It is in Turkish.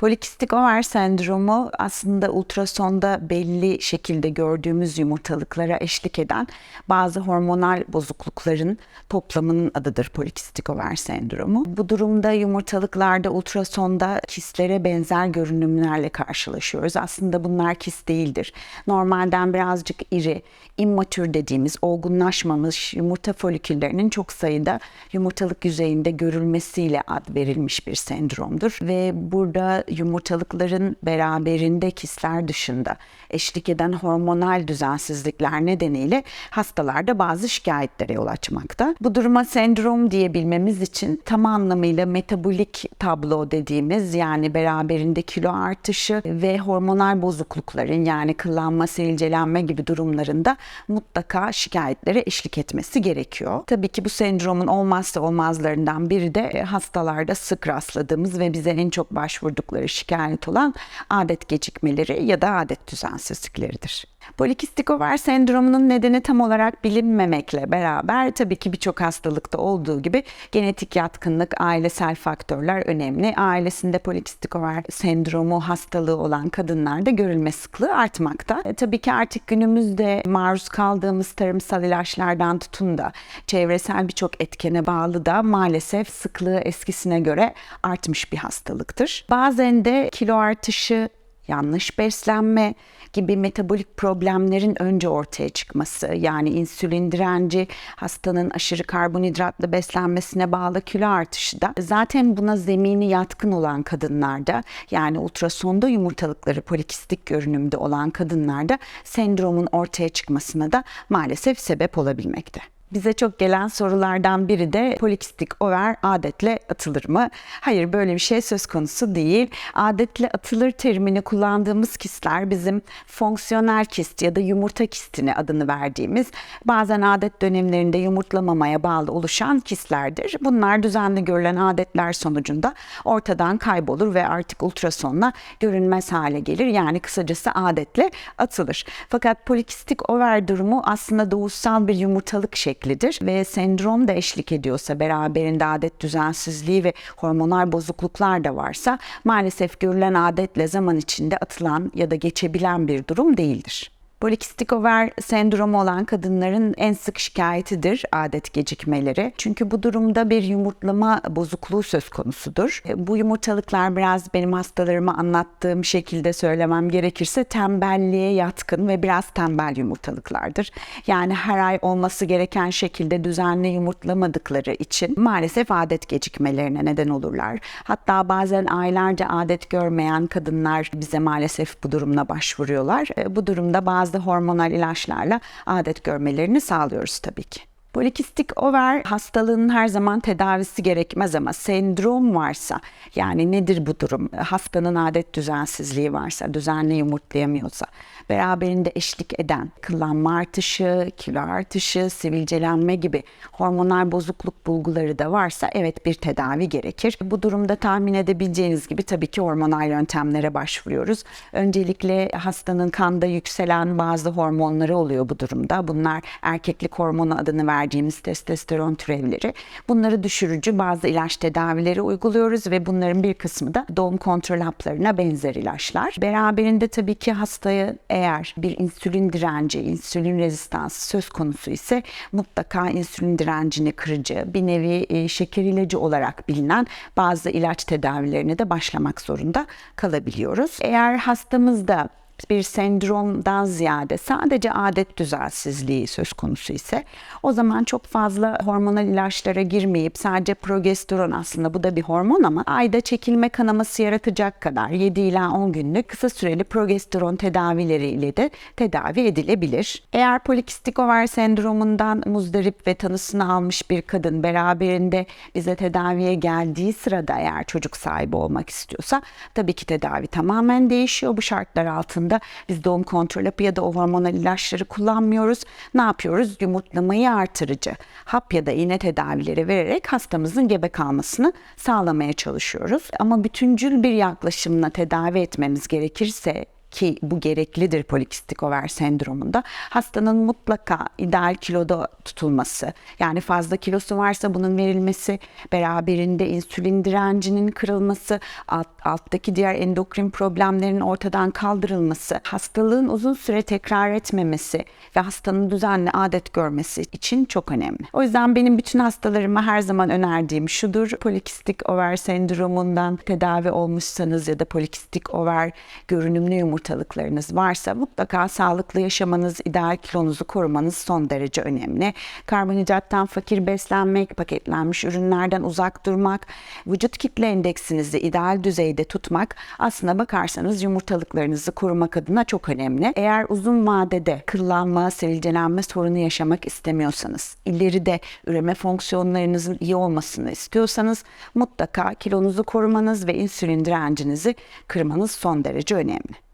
Polikistik over sendromu aslında ultrasonda belli şekilde gördüğümüz yumurtalıklara eşlik eden bazı hormonal bozuklukların toplamının adıdır polikistik over sendromu. Bu durumda yumurtalıklarda ultrasonda kistlere benzer görünümlerle karşılaşıyoruz. Aslında bunlar kist değildir. Normalden birazcık iri, immatür dediğimiz olgunlaşmamış yumurta foliküllerinin çok sayıda yumurtalık yüzeyinde görülmesiyle ad verilmiş bir sendromdur ve burada yumurtalıkların beraberinde kistler dışında eşlik eden hormonal düzensizlikler nedeniyle hastalarda bazı şikayetlere yol açmakta. Bu duruma sendrom diyebilmemiz için tam anlamıyla metabolik tablo dediğimiz yani beraberinde kilo artışı ve hormonal bozuklukların yani kıllanma, sivilcelenme gibi durumlarında mutlaka şikayetlere eşlik etmesi gerekiyor. Tabii ki bu sendromun olmazsa olmazlarından biri de e, hastalarda sık rastladığımız ve bize en çok başvurdukları şikayet olan adet gecikmeleri ya da adet düzensizlikleridir. Polikistik over sendromunun nedeni tam olarak bilinmemekle beraber tabii ki birçok hastalıkta olduğu gibi genetik yatkınlık, ailesel faktörler önemli. Ailesinde polikistik over sendromu hastalığı olan kadınlarda görülme sıklığı artmakta. E, tabii ki artık günümüzde maruz kaldığımız tarımsal ilaçlardan tutun da çevresel birçok etkene bağlı da maalesef sıklığı eskisine göre artmış bir hastalıktır. Bazen de kilo artışı yanlış beslenme gibi metabolik problemlerin önce ortaya çıkması yani insülin direnci, hastanın aşırı karbonhidratlı beslenmesine bağlı kilo artışı da zaten buna zemini yatkın olan kadınlarda yani ultrasonda yumurtalıkları polikistik görünümde olan kadınlarda sendromun ortaya çıkmasına da maalesef sebep olabilmekte. Bize çok gelen sorulardan biri de polikistik over adetle atılır mı? Hayır böyle bir şey söz konusu değil. Adetle atılır terimini kullandığımız kistler bizim fonksiyonel kist ya da yumurta kistini adını verdiğimiz bazen adet dönemlerinde yumurtlamamaya bağlı oluşan kistlerdir. Bunlar düzenli görülen adetler sonucunda ortadan kaybolur ve artık ultrasonla görünmez hale gelir. Yani kısacası adetle atılır. Fakat polikistik over durumu aslında doğuşsal bir yumurtalık şekli şeklidir ve sendrom da eşlik ediyorsa beraberinde adet düzensizliği ve hormonal bozukluklar da varsa maalesef görülen adetle zaman içinde atılan ya da geçebilen bir durum değildir. Polikistik over sendromu olan kadınların en sık şikayetidir adet gecikmeleri. Çünkü bu durumda bir yumurtlama bozukluğu söz konusudur. E, bu yumurtalıklar biraz benim hastalarıma anlattığım şekilde söylemem gerekirse tembelliğe yatkın ve biraz tembel yumurtalıklardır. Yani her ay olması gereken şekilde düzenli yumurtlamadıkları için maalesef adet gecikmelerine neden olurlar. Hatta bazen aylarca adet görmeyen kadınlar bize maalesef bu durumla başvuruyorlar. E, bu durumda bazı bazı hormonal ilaçlarla adet görmelerini sağlıyoruz tabii ki. Polikistik over hastalığının her zaman tedavisi gerekmez ama sendrom varsa yani nedir bu durum? Hastanın adet düzensizliği varsa, düzenli yumurtlayamıyorsa, beraberinde eşlik eden kıllanma artışı, kilo artışı, sivilcelenme gibi hormonal bozukluk bulguları da varsa evet bir tedavi gerekir. Bu durumda tahmin edebileceğiniz gibi tabii ki hormonal yöntemlere başvuruyoruz. Öncelikle hastanın kanda yükselen bazı hormonları oluyor bu durumda. Bunlar erkeklik hormonu adını ver verdiğimiz testosteron türevleri. Bunları düşürücü bazı ilaç tedavileri uyguluyoruz ve bunların bir kısmı da doğum kontrol haplarına benzer ilaçlar. Beraberinde tabii ki hastaya eğer bir insülin direnci, insülin rezistansı söz konusu ise mutlaka insülin direncini kırıcı, bir nevi e, şeker ilacı olarak bilinen bazı ilaç tedavilerine de başlamak zorunda kalabiliyoruz. Eğer hastamızda bir sendromdan ziyade sadece adet düzensizliği söz konusu ise o zaman çok fazla hormonal ilaçlara girmeyip sadece progesteron aslında bu da bir hormon ama ayda çekilme kanaması yaratacak kadar 7 ila 10 günlük kısa süreli progesteron tedavileriyle de tedavi edilebilir. Eğer polikistik over sendromundan muzdarip ve tanısını almış bir kadın beraberinde bize tedaviye geldiği sırada eğer çocuk sahibi olmak istiyorsa tabii ki tedavi tamamen değişiyor bu şartlar altında durumda biz doğum kontrol hapı ya da o hormonal ilaçları kullanmıyoruz. Ne yapıyoruz? Yumurtlamayı artırıcı hap ya da iğne tedavileri vererek hastamızın gebe kalmasını sağlamaya çalışıyoruz. Ama bütüncül bir yaklaşımla tedavi etmemiz gerekirse ki bu gereklidir polikistik over sendromunda hastanın mutlaka ideal kiloda tutulması yani fazla kilosu varsa bunun verilmesi beraberinde insülin direncinin kırılması alt, alttaki diğer endokrin problemlerin ortadan kaldırılması hastalığın uzun süre tekrar etmemesi ve hastanın düzenli adet görmesi için çok önemli. O yüzden benim bütün hastalarıma her zaman önerdiğim şudur polikistik over sendromundan tedavi olmuşsanız ya da polikistik over görünümlü yumurtalıklarınız varsa mutlaka sağlıklı yaşamanız, ideal kilonuzu korumanız son derece önemli. Karbonhidrattan fakir beslenmek, paketlenmiş ürünlerden uzak durmak, vücut kitle endeksinizi ideal düzeyde tutmak aslına bakarsanız yumurtalıklarınızı korumak adına çok önemli. Eğer uzun vadede kıllanma, sivilcelenme sorunu yaşamak istemiyorsanız, ileride üreme fonksiyonlarınızın iyi olmasını istiyorsanız mutlaka kilonuzu korumanız ve insülin direncinizi kırmanız son derece önemli.